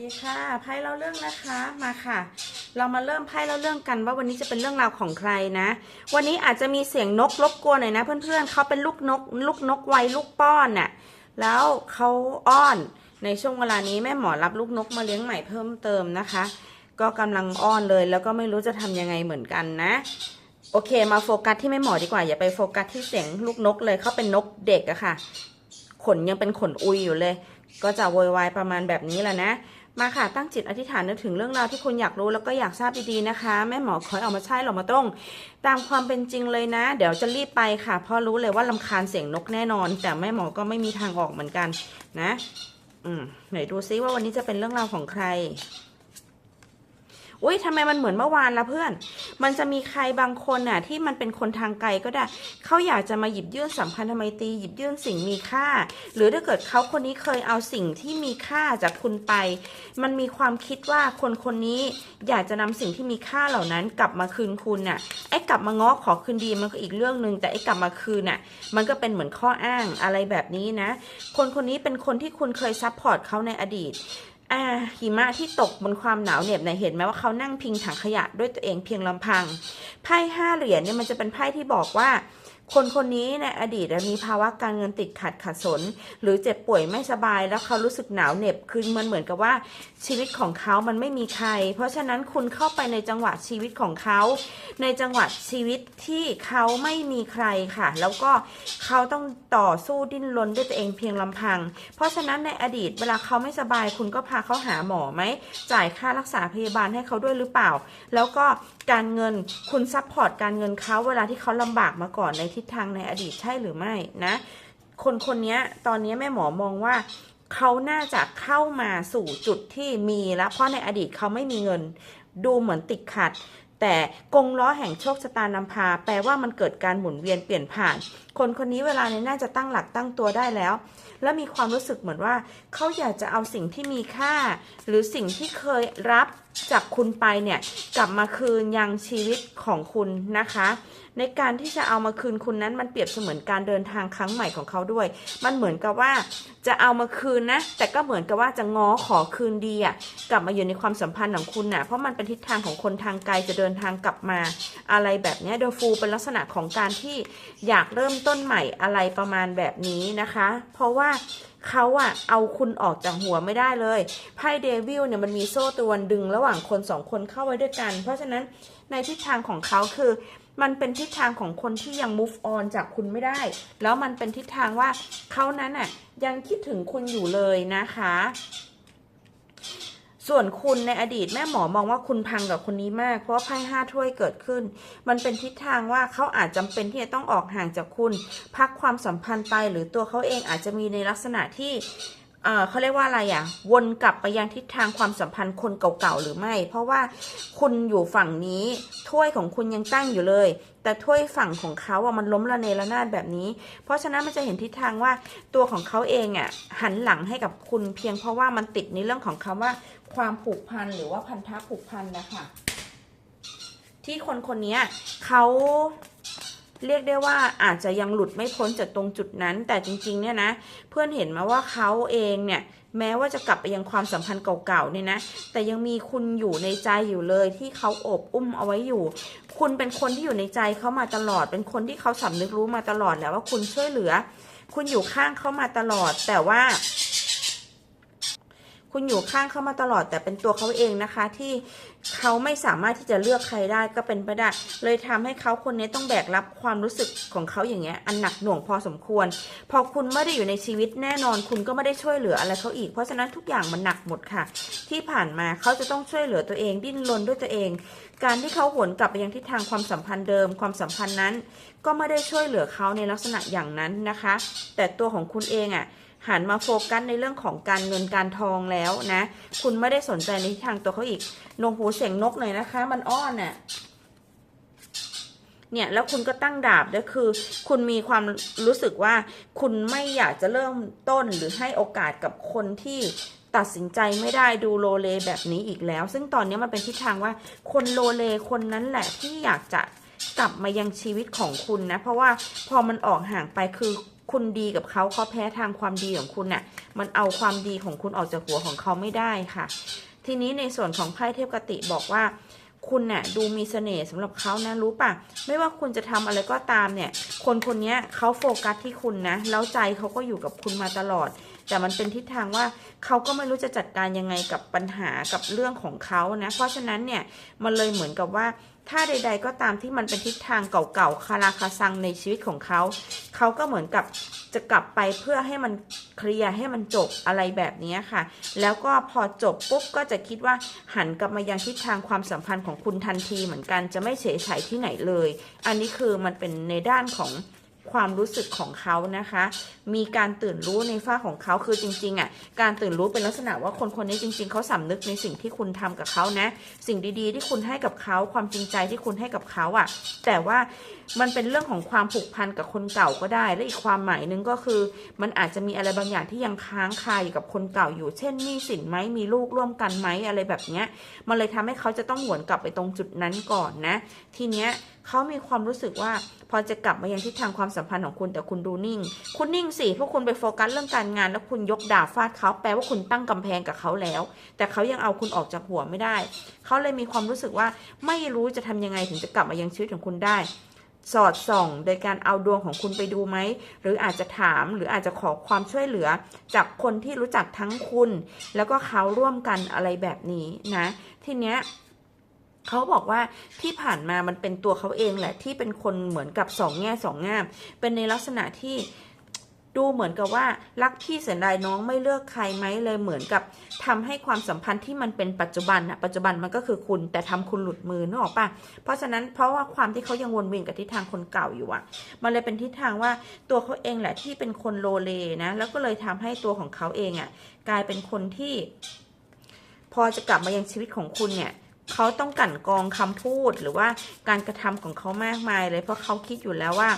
ดีค่ะไพ่เล่าเรื่องนะคะมาค่ะ เรามาเริ่มไพ่เล่าเรื่องกัน ว่าวันนี้จะเป็นเรื่องราวของใครนะ วันนี้อาจจะมีเสียงนกรบกวนหน่อยนะ เพื่อนๆเขาเป็นลูกนก ลูกนกไวลูกป้อนน่ะแล้วเขาอ้อนในช่วงเวลานี้แม่หมอรับลูกนกมาเลี้ยงใหม่เพิ่มเติมนะคะ ก็กำลังอ้อนเลยแล้วก็ไม่รู้จะทำยังไงเหมือนกันนะโอเค มาโฟกัสที่แม่หมอดีกว่าอย่าไปโฟกัสที่เสียงลูกนกเลยเขาเป็นนกเด็กอะค่ะ ขนยังเป็นขนอุยอยู่เลย ก็จะโวยวายประมาณแบบนี้แหละนะ มาค่ะตั้งจิตอธิษฐานนึกถึงเรื่องราวที่คุณอยากรู้แล้วก็อยากทราบดีๆนะคะ แม่หมอคอยออกมาใช่หรอมาตรง ตามความเป็นจริงเลยนะ เดี๋ยวจะรีบไปค่ะเพราะรู้เลยว่าลำคาญเสียงนกแน่นอน แต่แม่หมอก็ไม่มีทางออกเหมือนกันนะ อืมไหนดูซิว่าวันนี้จะเป็นเรื่องราวของใคร อุ้ยทำไมมันเหมือนเมื่อวานละเพื่อน มันจะมีใครบางคนน่ะที่มันเป็นคนทางไกลก็ได้ เขาอยากจะมาหยิบยื่นสัมพันธไมตรีหยิบยื่นสิ่งมีค่า หรือถ้าเกิดเขาคนนี้เคยเอาสิ่งที่มีค่าจากคุณไป มันมีความคิดว่าคนคนนี้อยากจะนำสิ่งที่มีค่าเหล่านั้นกลับมาคืนคุณน่ะ ไอ้กลับมาง้อขอคืนดีมันก็อีกเรื่องหนึ่งแต่ไอ้กลับมาคืนน่ะ มันก็เป็นเหมือนข้ออ้างอะไรแบบนี้นะ คนคนนี้เป็นคนที่คุณเคยซัพพอร์ตเขาในอดีต อ่าหิมะที่ตกบนความหนาวเหน็บเนี่ยเห็นไหมว่าเขานั่งพิงถังขยะด้วยตัวเองเพียงลำพัง ไพ่ห้าเหรียญเนี่ยมันจะเป็นไพ่ที่บอกว่าคนคนนี้ในอดีตมีภาวะการเงินติดขัดขัดสน หรือเจ็บป่วยไม่สบายแล้วเขารู้สึกหนาวเหน็บคือมันเหมือนกับว่าชีวิตของเขามันไม่มีใคร เพราะฉะนั้นคุณเข้าไปในจังหวะชีวิตของเขา ในจังหวะชีวิตที่เขาไม่มีใครค่ะ แล้วก็เขาต้องต่อสู้ดิ้นรนด้วยตัวเองเพียงลำพัง เพราะฉะนั้นในอดีตเวลาเขาไม่สบายคุณก็พาเขาหาหมอไหมจ่ายค่ารักษาพยาบาลให้เขาด้วยหรือเปล่า แล้วก็การเงินคุณซัพพอร์ตการเงินเขาเวลาที่เขาลำบากมาก่อนในทิศทางในอดีตใช่หรือไม่นะ คนคนนี้ตอนนี้แม่หมอมองว่าเขาน่าจะเข้ามาสู่จุดที่มีแล้ว เพราะในอดีตเขาไม่มีเงิน ดูเหมือนติดขัด แต่กงล้อแห่งโชคชะตานำพา แปลว่ามันเกิดการหมุนเวียนเปลี่ยนผ่าน คนคนนี้เวลานี้น่าจะตั้งหลักตั้งตัวได้แล้ว และมีความรู้สึกเหมือนว่าเขาอยากจะเอาสิ่งที่มีค่า หรือสิ่งที่เคยรับจากคุณไปเนี่ย กลับมาคืนยังชีวิตของคุณนะคะ ในการที่จะเอามาคืนคุณนั้นมันเปรียบเสมือนการเดินทางครั้งใหม่ของเขาด้วย มันเหมือนกับว่าจะเอามาคืนนะ แต่ก็เหมือนกับว่าจะง้อขอคืนดีอะกลับมาอยู่ในความสัมพันธ์ของคุณน่ะเพราะมันเป็นทิศทางของคนทางไกลจะเดินทางกลับมา อะไรแบบนี้เดฟูเป็นลักษณะของการที่อยากเริ่มต้นใหม่อะไรประมาณแบบนี้นะคะ เพราะว่าเขาอะเอาคุณออกจากหัวไม่ได้เลยไพ่เดวิลเนี่ยมันมีโซ่ตรวนดึงระหว่างคนสองคนเข้าไว้ด้วยกัน เพราะฉะนั้นในทิศทางของเขาคือ มันเป็นทิศทางของคนที่ยัง move on จากคุณไม่ได้ แล้วมันเป็นทิศทางว่าเขานั้นน่ะยังคิดถึงคุณอยู่เลยนะคะ ส่วนคุณในอดีตแม่หมอมองว่าคุณพังกับคนนี้มาก เพราะว่าไพ่ห้าถ้วยเกิดขึ้น มันเป็นทิศทางว่าเขาอาจจำเป็นที่จะต้องออกห่างจากคุณ พักความสัมพันธ์ไปหรือตัวเขาเองอาจจะมีในลักษณะที่ เออเขาเรียกว่าอะไรอะ วนกลับไปยังทิศทางความสัมพันธ์คนเก่าๆหรือไม่ เพราะว่าคุณอยู่ฝั่งนี้ถ้วยของคุณยังตั้งอยู่เลย แต่ถ้วยฝั่งของเขาอะมันล้มระเนระนาดแบบนี้ เพราะฉะนั้นมันจะเห็นทิศทางว่าตัวของเขาเองอะหันหลังให้กับคุณเพียงเพราะว่ามันติดในเรื่องของคำว่า ความผูกพันหรือว่าพันธะผูกพันนะคะที่คนคนนี้เขา เรียกได้ว่าอาจจะยังหลุดไม่พ้นจากตรงจุดนั้น แต่จริงๆเนี่ยนะเพื่อนเห็นมาว่าเขาเองเนี่ยแม้ว่าจะกลับไปยังความสัมพันธ์เก่าๆเนี่ยนะ แต่ยังมีคุณอยู่ในใจอยู่เลยที่เขาอบอุ้มเอาไว้อยู่ คุณเป็นคนที่อยู่ในใจเขามาตลอด เป็นคนที่เขาสำนึกรู้มาตลอดแหล้วว่าคุณช่วยเหลือ คุณอยู่ข้างเขามาตลอด แต่ว่า คุณอยู่ข้างเขามาตลอดแต่เป็นตัวเขาเองนะคะ ที่เขาไม่สามารถที่จะเลือกใครได้ก็เป็นไปได้ เลยทำให้เขาคนนี้ต้องแบกรับความรู้สึกของเขาอย่างเงี้ยอันหนักหน่วงพอสมควร พอคุณไม่ได้อยู่ในชีวิตแน่นอน คุณก็ไม่ได้ช่วยเหลืออะไรเขาอีก เพราะฉะนั้นทุกอย่างมันหนักหมดค่ะ ที่ผ่านมาเขาจะต้องช่วยเหลือตัวเอง ดิ้นรนด้วยตัวเอง การที่เขาหวนกลับไปยังทิศทางความสัมพันธ์เดิม ความสัมพันธ์นั้น ก็ไม่ได้ช่วยเหลือเขาในลักษณะอย่างนั้นนะคะ แต่ตัวของคุณเองอะ่ะ หันมาโฟกัสในเรื่องของการเงินการทองแล้วนะ คุณไม่ได้สนใจในทิศทางตัวเขาอีกนงหูเสียงนกหน่อยนะคะ มันอ้อนน่ะเนี่ยแล้วคุณก็ตั้งดาบด้วยคือ คุณมีความรู้สึกว่า คุณไม่อยากจะเริ่มต้นหรือให้โอกาสกับคนที่ตัดสินใจไม่ได้ดูโลเลแบบนี้อีกแล้ว ซึ่งตอนนี้มันเป็นทิศทางว่าคนโลเลคนนั้นแหละที่อยากจะกลับมายังชีวิตของคุณนะ เพราะว่าพอมันออกห่างไปคือ คุณดีกับเขาเขาแพ้ทางความดีของคุณน่ะ มันเอาความดีของคุณออกจากหัวของเขาไม่ได้ค่ะ ทีนี้ในส่วนของไพ่เทพกติบอกว่า คุณน่ะดูมีเสน่ห์สำหรับเขานะรู้ป่ะ ไม่ว่าคุณจะทำอะไรก็ตามเนี่ย คนคนนี้เขาโฟกัสที่คุณนะ แล้วใจเขาก็อยู่กับคุณมาตลอด แต่มันเป็นทิศทางว่าเขาก็ไม่รู้จะจัดการยังไงกับปัญหากับเรื่องของเขานะ เพราะฉะนั้นเนี่ยมันเลยเหมือนกับว่า ถ้าใด ๆ ก็ตามที่มันเป็นทิศทางเก่าๆ คาราคาซังในชีวิตของเขา เขาก็เหมือนกับจะกลับไปเพื่อให้มันเคลียร์ให้มันจบอะไรแบบนี้ค่ะ แล้วก็พอจบปุ๊บก็จะคิดว่าหันกลับมายังทิศทางความสัมพันธ์ของคุณทันทีเหมือนกันจะไม่เฉยฉยที่ไหนเลย อันนี้คือมันเป็นในด้านของ ความรู้สึกของเขานะคะ มีการตื่นรู้ในฝ้าของเขาคือจริงๆอะการตื่นรู้เป็นลักษณะว่าคนคนนี้จริง ๆเขาสำนึกในสิ่งที่คุณทำกับเขานะ สิ่งดีๆ ที่คุณให้กับเขาความจริงใจที่คุณให้กับเขาอะ แต่ว่ามันเป็นเรื่องของความผูกพันกับคนเก่าก็ได้ และอีกความหมายหนึงก็คือ มันอาจจะมีอะไรบางอย่างที่ยังค้างคาอยู่กับคนเก่าอยู่ เช่นหนี้สินไหมมีลูกร่วมกันไหมอะไรแบบเนี้ยมันเลยทำให้เขาจะต้องหวนกลับไปตรงจุดนั้นก่อนนะ ทีเนี้ย เขามีความรู้สึกว่าพอจะกลับมายังทิศทางความสัมพันธ์ของคุณแต่คุณดูนิ่ง คุณนิ่งสิเพราะคุณไปโฟกัสเรื่องการงาน แล้วคุณยกดาบฟาดเขาแปลว่าคุณตั้งกำแพงกับเขาแล้ว แต่เขายังเอาคุณออกจากหัวไม่ได้ เขาเลยมีความรู้สึกว่าไม่รู้จะทำยังไงถึงจะกลับมายังชีวิตของคุณได้สอดส่องโดยการเอาดวงของคุณไปดูไหม หรืออาจจะถามหรืออาจจะขอความช่วยเหลือ จากคนที่รู้จักทั้งคุณ แล้วก็เขาร่วมกันอะไรแบบนี้นะ ทีเนี้ย เขาบอกว่าที่ผ่านมามันเป็นตัวเขาเองแหละที่เป็นคนเหมือนกับสองแง่สองงาม เป็นในลักษณะที่ดูเหมือนกับว่ารักพี่เสียดายน้องไม่เลือกใครไหมเลยเหมือนกับทำให้ความสัมพันธ์ที่มันเป็นปัจจุบันอะปัจจุบันมันก็คือคุณแต่ทำคุณหลุดมือนึกออกปะเพราะฉะนั้นเพราะว่าความที่เขายังวนเวียนกับทิศทางคนเก่าอยู่อะมันเลยเป็นทิศทางว่าตัวเขาเองแหละที่เป็นคนโลเลนะ แล้วก็เลยทำให้ตัวของเขาเองอะกลายเป็นคนที่ พอจะกลับมายังชีวิตของคุณเนี่ย เขาต้องกั่นกองคำพูดหรือว่าการกระทำของเขามากมายเลย เพราะเขาคิดอยู่แล้วว่า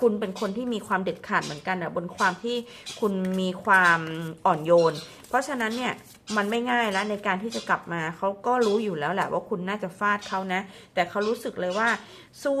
คุณเป็นคนที่มีความเด็ดขาดเหมือนกันอะบนความที่คุณมีความอ่อนโยน เพราะฉะนั้นเนี่ยมันไม่ง่ายแล้วในการที่จะกลับมาเขาก็รู้อยู่แล้วแหละว่าคุณน่าจะฟาดเขานะ แต่เขารู้สึกเลยว่าสู้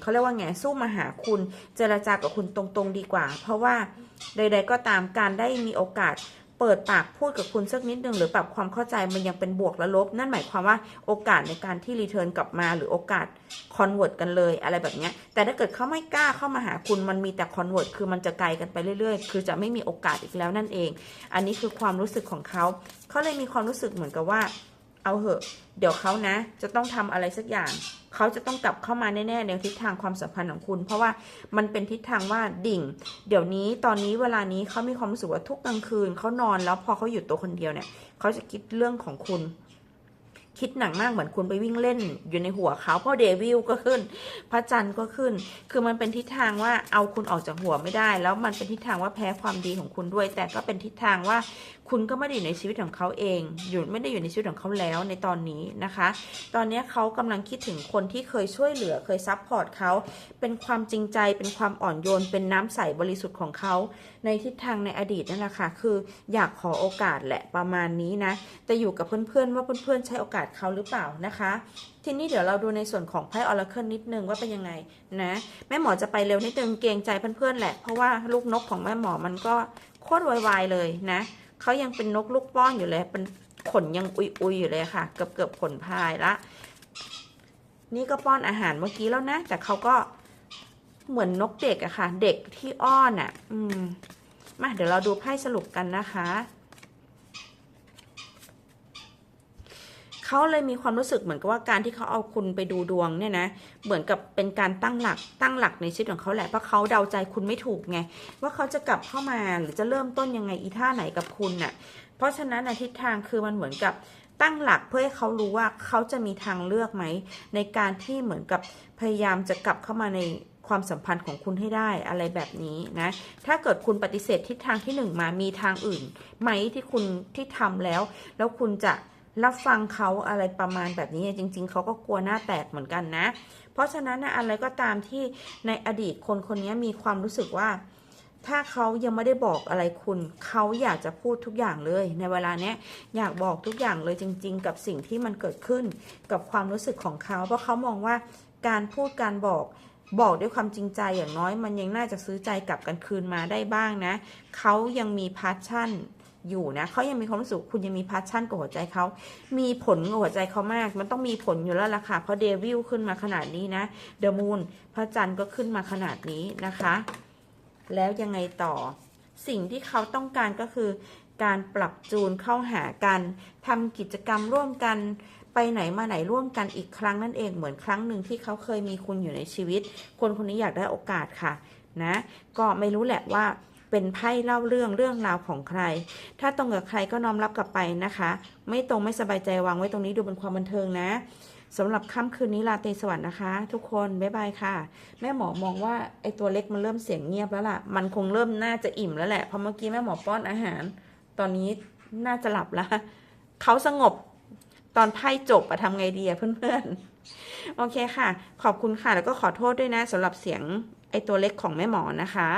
เขาเรียกว่าไงสู้มาหาคุณเจรจากับคุณตรงๆดีกว่า เพราะว่าใด ๆ ก็ตามการได้มีโอกาส เปิดปากพูดกับคุณสักนิดนึงหรือปรับความเข้าใจมันยังเป็นบวกและลบ นั่นหมายความว่าโอกาสในการที่รีเทิร์นกลับมาหรือโอกาสคอนเวิร์ตกันเลยอะไรแบบนี้แต่ถ้าเกิดเขาไม่กล้าเข้ามาหาคุณมันมีแต่คอนเวิร์ตคือมันจะไกลกันไปเรื่อยๆ คือจะไม่มีโอกาสอีกแล้วนั่นเอง อันนี้คือความรู้สึกของเขาเขาเลยมีความรู้สึกเหมือนกับว่า เอาเหอะ เดี๋ยวเขานะ จะต้องทำอะไรสักอย่าง เขาจะต้องกลับเข้ามาแน่ๆในทิศทางความสัมพันธ์ของคุณ เพราะว่ามันเป็นทิศทางว่าดิ่ง เดี๋ยวนี้ตอนนี้เวลานี้เขามีความรู้สึกว่าทุกกลางคืนเขานอนแล้วพอเขาอยู่ตัวคนเดียวเนี่ยเขาจะคิดเรื่องของคุณ คิดหนักมากเหมือนคุณไปวิ่งเล่นอยู่ในหัวเขาเพราะเดวิลก็ขึ้น พระจันทร์ก็ขึ้น คือมันเป็นทิศทางว่าเอาคุณออกจากหัวไม่ได้ แล้วมันเป็นทิศทางว่าแพ้ความดีของคุณด้วย แต่ก็เป็นทิศทางว่าคุณก็ไม่ได้อยู่ในชีวิตของเขาเองอยู่ไม่ได้อยู่ในชีวิตของเขาแล้วในตอนนี้นะคะ ตอนนี้เขากำลังคิดถึงคนที่เคยช่วยเหลือเคยซัพพอร์ตเขาเป็นความจริงใจเป็นความอ่อนโยน เป็นน้ำใสบริสุทธิ์ของเขาในทิศทางในอดีตนั่นแหละค่ะคืออยากขอโอกาสแหละประมาณนี้นะแต่อยู่กับเพื่อนๆว่าเพื่อนๆใช้โอกาสเขาหรือเปล่านะคะ ทีนี้เดี๋ยวเราดูในส่วนของไพ่ออร์เคิลนิดนึงว่าเป็นยังไงนะแม่หมอจะไปเร็วนิดนึงเกรงใจเพื่อนๆแหละ เพราะว่าลูกนกของแม่หมอมันก็โคตรวายๆเลยนะเขายังเป็นนกลูกป้อนอยู่เลยเป็นขนยังอุยๆอยู่เลยค่ะ เกือบเกือบๆขนพายละ นี่ก็ป้อนอาหารเมื่อกี้แล้วนะ แต่เขาก็เหมือนนกเด็กอะค่ะ เด็กที่อ้อนอะอืมมาเดี๋ยวเราดูไพ่สรุปกันนะคะ เขาเลยมีความรู้สึกเหมือนกับว่าการที่เขาเอาคุณไปดูดวงเนี่ยนะ เหมือนกับเป็นการตั้งหลักตั้งหลักในชีวิตของเขาแหละ เพราะเขาเดาใจคุณไม่ถูกไง ว่าเขาจะกลับเข้ามาหรือจะเริ่มต้นยังไงอีท่าไหนกับคุณน่ะ เพราะฉะนั้นในะทิศทางคือมันเหมือนกับตั้งหลักเพื่อให้เขารู้ว่าเขาจะมีทางเลือกไหม ในการที่เหมือนกับพยายามจะกลับเข้ามาในความสัมพันธ์ของคุณให้ได้อะไรแบบนี้นะ ถ้าเกิดคุณปฏิเสธทิศทางที่หนึ่งมามีทางอื่นไหมที่คุณที่ทำแล้ว แล้วคุณจะ รับฟังเขาอะไรประมาณแบบนี้จริง ๆเขาก็กลัวหน้าแตกเหมือนกันนะ เพราะฉะนั้นนะอะไรก็ตามที่ในอดีตคนคนนี้มีความรู้สึกว่า ถ้าเขายังไม่ได้บอกอะไรคุณเขาอยากจะพูดทุกอย่างเลย ในเวลาเนี้ยอยากบอกทุกอย่างเลยจริง ๆ กับสิ่งที่มันเกิดขึ้นกับความรู้สึกของเขา เพราะเขามองว่าการพูดการบอกบอกด้วยความจริงใจอย่างน้อยมันยังน่าจะซื้อใจกลับกันคืนมาได้บ้างนะ เขายังมีพาชั่น อยู่นะเขายังมีความรู้สึกคุณยังมีพาชั่นกับหัวใจเขา มีผลกับหัวใจเขามาก มันต้องมีผลอยู่แล้วล่ะค่ะเพราะเดวิลขึ้นมาขนาดนี้นะเดอะมูนพระจันทร์ก็ขึ้นมาขนาดนี้นะคะ แล้วยังไงต่อ สิ่งที่เขาต้องการก็คือ การปรับจูนเข้าหากันทำกิจกรรมร่วมกันไปไหนมาไหนร่วมกันอีกครั้งนั่นเองเหมือนครั้งหนึ่งที่เขาเคยมีคุณอยู่ในชีวิต คนคนนี้อยากได้โอกาสค่ะ นะ ก็ไม่รู้แหละว่า เป็นไพ่เล่าเรื่องเรื่องราวของใคร ถ้าตรงกับใครก็น้อมรับกลับไปนะคะ ไม่ตรงไม่สบายใจวางไว้ตรงนี้ดูเป็นความบันเทิงนะสำหรับค่ำคืนนี้ลาเตสวัสดิ์นะคะ ทุกคนบ๊ายบายค่ะ แม่หมอมองว่าไอ้ตัวเล็กมันเริ่มเสียงเงียบแล้วล่ะ มันคงเริ่มน่าจะอิ่มแล้วแหละเพราะเมื่อกี้แม่หมอป้อนอาหาร ตอนนี้น่าจะหลับแล้วเขาสงบตอนไพ่จบอะทำไงดีอะเพื่อนๆ โอเคค่ะ ขอบคุณค่ะ แล้วก็ขอโทษด้วยนะสำหรับเสียงไอตัวเล็กของแม่หมอนะคะ